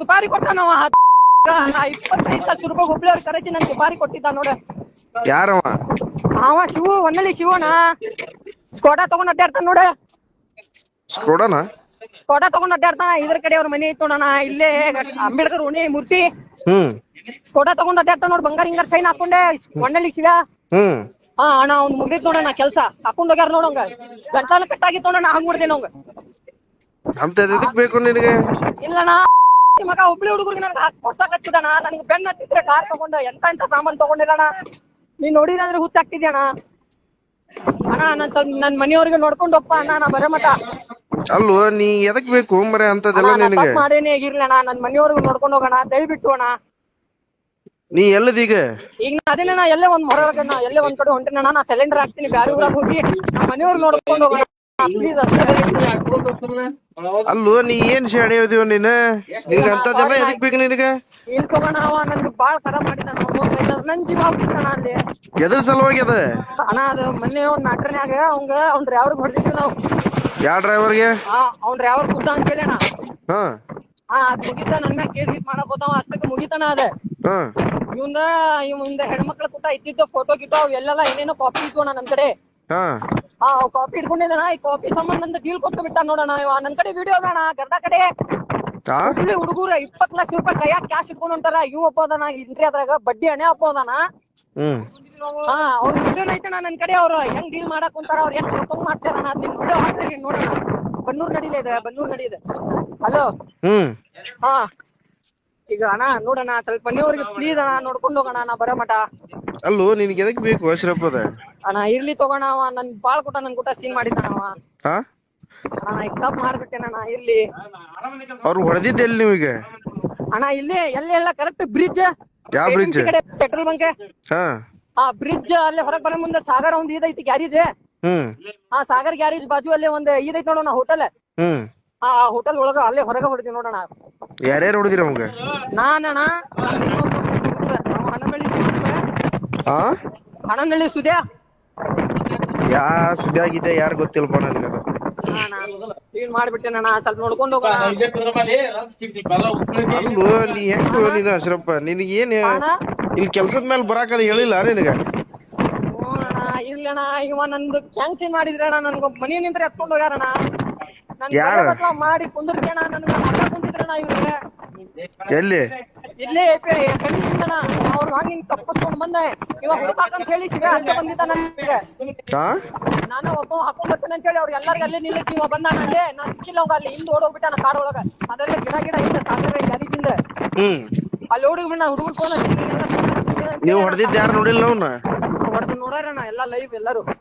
ದುಬಾರಿ ಕೊಟ್ಟಾನವ ಇಪ್ಪತ್ತೈದು ಸಾವಿರ ರೂಪಾಯಿ ಹುಬ್ಳಿಯವ್ರ ಕರೆಸಿ ನನ್ ದುಬಾರಿ ಕೊಟ್ಟಿದ್ದ ನೋಡ. ಯಾರವ? ಅವ ಶಿವು ಹೊನ್ನಳ್ಳಿ ಶಿವನ. ಸ್ಕೋಟಾ ತಗೊಂಡ್ ಅಡ್ಡಾಡ್ತಾನ ನೋಡ. ಸ್ಕೋಡನ ಸ್ಕೋಡ ತಗೊಂಡ್ ಅಡ್ಡಾಡ್ತಾನ ಇದ್ರ ಕಡೆ ಅವ್ರ ಮನೆ ಇತ್ತು ನೋಡಣ ಇಲ್ಲೇ ಅಂಬೇಡ್ಕರ್ ಉಣಿ ಮೂರ್ತಿ. ಹ್ಮ್. ಸ್ಕೋಟಾ ತಗೊಂಡ್ ಅಡ್ಡಾಡ್ತಾನ ನೋಡ್ ಬಂಗಾರ ಹಿಂಗಾರ ಸೈನ್ ಹಾಕೊಂಡೆ ಒನ್ನಳ್ಳಿ ಶಿವ. ಹ್ಮ್. ಹಾ ಅಣ್ಣ ಅವ್ನ್ ಮುಗ್ದೈತ್ ನೋಡಣ ಕೆಲ್ಸ. ಹಾಕೊಂಡ್ ಹೋಗ್ಯಾರ ನೋಡಂಗ ಗಂಟಾನ ಕಟ್ಟಾಗಿತ್ತು ನೋಡಣ ಹಂಗ್ಬಿಡ್ದೇನ ಅವಂಗ ಅಂತ ಎದಕ್ ಬೇಕು ನಿನಗೆ? ಇಲ್ಲಣ್ಣ. ಮಗ ಹುಬ್ಳಿ ಹುಡುಗರಿಗೆ ನನಗೆ ಕೊಡ್ಸಕತ್ತಿದಣ ನನಗೆ ಬೆನ್ನ ಹತ್ತಿದ್ರೆ ಕಾರ್ ತಗೊಂಡ ಎಂತ ಎಂತ ಸಾಮಾನ್ ತಗೊಂಡಿರಣ ನೀನ್ ನೋಡಿದ್ರೆ ಅಣ್ಣಾ ಅಣ್ಣ ನಾನ್ ಸ್ವಲ್ಪ ನನ್ ಮನೆಯವ್ರಿಗೆ ನೋಡ್ಕೊಂಡ್ ಹೋಗ್ಪ ಅಣ್ಣ ನಾ ಬರೋ ಮಟ. ಅಲ್ವೋ ನೀ ಎದಕ್ ಬೇಕು ಮರೆ ಅಂತದೆಲ್ಲ ನಿನಗೆ? ಮಾಡೇನೆ ಅಣ್ಣಾ ನನ್ ಮನೆಯವ್ರಿಗೆ ನೋಡ್ಕೊಂಡ್ ಹೋಗೋಣ ದಯವಿಟ್ಟು ಅಣ್ಣ. ನೀ ಎಲ್ಲದೀಗ? ಈಗ ನಾ ಅದೇನ ನಾ ಎಲ್ಲೇ ಒಂದ್ ಹೊರಗೆ ನಾ ಎಲ್ಲೇ ಒಂದ್ ಕಡೆ ಹೊಂಟಿನ ನಾ ಸಿಲಿಂಡರ್ ಹಾಕ್ತೀನಿ ಬ್ಯಾರೆ ಊರಾಗ ಹೋಗಿ ನಮ್ಮ ಮನೆಯವ್ರು ನೋಡ್ಕೊಂಡ್ ಹೋಗೋಣ. ಅಲ್ಲೋ ನೀ ಏನ್ ಶಾಣೆ ಓದಿವ ನೀನ್? ನಿನಗ ಅಂತದೆಲ್ಲ ಎದಕ್ ಬೇಕು ನಿನಗ? ನನ್ ಎದ್ರ ಸಲುವಾಗಿ ಅದ? ಅಣ್ಣ ಅದು ಮೊನ್ನೆ ಒಂದ್ ನಾಟ್ರನ್ಯಾಗ ಅವಂಗ ಅವ್ನ ಡ್ರೈವರ್ ಹೊಡೆದಿದ್ವಿ ನಾವು ಯಾವ ಡ್ರೈವರ್ಗೆ ಆ ಅವ್ನ ಡ್ರೈವರ್ ಕುಡ್ದ ಅಂತ ಹೇಳಿ ಅಣ್ಣ ಹಾ. ಅದ್ ಮುಗಿತ ನನ್ನ ಮ್ಯಾಗ ಕೇಸ್ ಗೀಸ್ ಮಾಡಕ್ ಹೋತಾವ ಅಷ್ಟಕ್ಕೆ ಮುಗಿತಾನ ಅದ ಇವಂದ ಇವಂದ ಹೆಣ್ಮಕ್ಳ ಕೂಟ ಇದ್ದಿದ್ದ ಫೋಟೋ ಗಿಟೋ ಅವೆಲ್ಲ ಏನೇನೋ ಕಾಪಿ ಇದ್ವು ನನ್ ಕಡೆ. ಹಾ. ಆ ಕಾಪಿ ಹಿಡ್ಕೊಂಡಿದ್ದಾನ? ಈ ಕಾಪಿ ಸಂಬಂಧ ಡೀಲ್ ಕೊಟ್ಟು ಬಿಟ್ಟ ನೋಡೋಣ ಇವ. ನನ್ ಕಡೆ ವಿಡಿಯೋ ಅದಾನ ಗರ್ದ ಕಡೆ. ಹುಡುಗರ ಇಪ್ಪತ್ ಲಕ್ಷ ರೂಪಾಯಿ ಕೈಯಾಗ ಕ್ಯಾಶ್ ಇಟ್ಕೊಂಡ್ ಹೊಂಟಾರ. ಇವ್ ಒಬ್ಬ ಅದಾನ ಇಂಟ್ರಿ ಅದ್ರಾಗ. ಬಡ್ಡಿ ಹಣೆ ಒಬ್ಬ ಅದಾನ. ಹ್ಮ್. ಹಾ ಅವ್ರ ವಿಡಿಯೋ ಐತಣ್ಣ ನನ್ ಕಡೆ. ಅವ್ರ ಹೆಂಗ್ ಡೀಲ್ ಮಾಡಕ್ ಕುಂತಾರ ಅವ್ರ ಎಷ್ಟು ರೊಕ್ಕ ಮಾಡ್ತಾರ ಅದ್ ನಿಮ್ ವಿಡಿಯೋ ಹಾಕ್ತೀರಿ ನೋಡೋಣ. ಬನ್ನೂರ್ ನಡಿಲೇ ಇದೆ ಬನ್ನೂರ್ ನಡಿದೆ ಹಲೋ ಹ್ಮ್. ಹಾ. ಈಗ ಅಣ್ಣ ನೋಡಣ ಸ್ವಲ್ಪ ಮನೆಯವ್ರಿಗೆ ಪ್ಲೀಸ್ ಅಣ್ಣ ನೋಡ್ಕೊಂಡು ಹೋಗೋಣ ನಾ ಬರೋ ಮಠ. ಅಲ್ಲೋ ನಿನ್ಗೆ ಎದಕ್ ಬೇಕು ಅಶ್ರಫ್ ಅದ ಅಣ್ಣ ಇರ್ಲಿ ತಗೋಣ ಅವ ನನ್ ಬಾಳ್ ಕೊಟ್ಟ ನನ್ ಕೂಟ ಸೀನ್ ಮಾಡಿದ್ದಾನ ಅವ ಹಾ? ಅಣ್ಣ ಈಗ ತಪ್ಪ್ ಮಾಡ್ಬಿಟ್ಟೆನಣ್ಣ ಇರ್ಲಿ. ಅವ್ರು ಹೊಡೆದಿದ್ದೆ ಎಲ್ಲಿ ನಿಮಗೆ? ಅಣ್ಣ ಇಲ್ಲಿ ಎಲ್ಲಿ ಎಲ್ಲ ಕರೆಕ್ಟ್ ಬ್ರಿಡ್ಜ್ ಯಾವ bridge? ಕಡೆ ಪೆಟ್ರೋಲ್ ಬಂಕ್ ಹಾ. ಆ ಬ್ರಿಡ್ಜ್ ಅಲ್ಲಿ ಹೊರಗ್ ಬರೋ ಮುಂದೆ ಸಾಗರ ಒಂದ್ ಇದೈತಿ ಗ್ಯಾರೇಜ್. ಹ್ಮ್. ಆ ಸಾಗರ್ ಗ್ಯಾರೇಜ್ ಬಾಜು ಅಲ್ಲಿ ಒಂದ್ ಇದೈತಿ ನೋಡೋಣ ಹೋಟೆಲ್ ಹ್ಮ್. ಆ ಹೋಟೆಲ್ ಒಳಗ ಅಲ್ಲೇ ಹೊರಗ ಹೊಡ್ತೀವಿ ನೋಡೋಣ ಯಾರ್ಯಾರು ಹೊಡೆದಿರ ಅವಂಗ? ನಾನಣ್ಣ. ಹಣಮಳ್ಳಿ ಹಾ ಸುದ್ಯಾ? ಯಾ ಸುದ್ದಿ ಆಗಿದೆ ಯಾರು ಗೊತ್ತಿಲ್ಲಪ್ಪ ನನಗದ ಸೀನ್ ಮಾಡ್ಬಿಟ್ಟೆನಣ್ಣ ಸ್ವಲ್ಪ ನೋಡ್ಕೊಂಡು ಹೋಗೋಣ. ಅಲ್ಲೋ ನೀ ಹೆಂಗ್ ನೀನು ಅಶ್ರಪ್ಪ? ನಿನಗೆ ಏನ್ ಅಣ್ಣ. ಇಲ್ಲಿ ಕೆಲ್ಸದ ಮೇಲೆ ಬರಾಕದ ಹೇಳಿಲ್ಲ ನಿನಗ? ಇಲ್ಲಣ್ಣ ಇವ ನಂದು ಕ್ಯಾನ್ಸಲ್ ಮಾಡಿದ್ರೆ ಅಣ್ಣ ನನ್ಗ ಮನಿ ನಿಂತ್ರ ಎತ್ಕೊಂಡು ಹೋಗ್ಯಾರಣ ನನ್ ಯಾರು? ಮಾಡಿ ಕುಂದಿರ್ತೇಣ ನನ್ಗ ಕುಂತಿದ್ರಣ ಇವ್ರಿಗೆ ಎಲ್ಲಿ? ಇಲ್ಲೇ ಕಣ್ಣಿಂದನ ಅವ್ರು ಹಂಗಿಂಗ್ ತಪ್ಪಿಸ್ಕೊಂಡ್ ಬಂದೆ. ಇವ ಹುಡುಕಾಕಂತ ಹೇಳಿ ಶಿವ ಹಂಗೆ ಬಂದಿದ್ದ ನನಗೆ. ಹಾ ನಾನು ಒಬ್ಬ ಹಾಕೊಂಡ್ ಬರ್ತೀನಿ ಅಂತ ಹೇಳಿ ಅವ್ರ ಎಲ್ಲಾರ್ಗ ಅಲ್ಲೇ ನಿಲ್ಲಿಸಿ ಇವ ಬಂದಾನ ಅಲ್ಲೇ ನಾ ಸಿಕ್ಕಿಲ್ಲ ಅವಂಗ ಅಲ್ಲಿ ಹಿಂದ್ ಓಡೋಗ್ಬಿಟ್ಟಾನ ಕಾಡ್ ಒಳಗ. ಅದೆಲ್ಲ ಗಿಡ ಗಿಡ ಐತೆ ಸಾಗರ ಗ್ಯಾರೇಜಿಂದ ಹ್ಮ್. ಅಲ್ಲಿ ನಾ ಹುಡುಗರು ಫೋನ್ ನೀವು ಹೊಡೆದಿದ್ದು ಯಾರು ನೋಡಿಲ್ಲ ಅವ್ನ? ಹೊಡೆದು ನೋಡ್ರ ನಾ ಎಲ್ಲಾ ಲೈವ್ ಎಲ್ಲರೂ.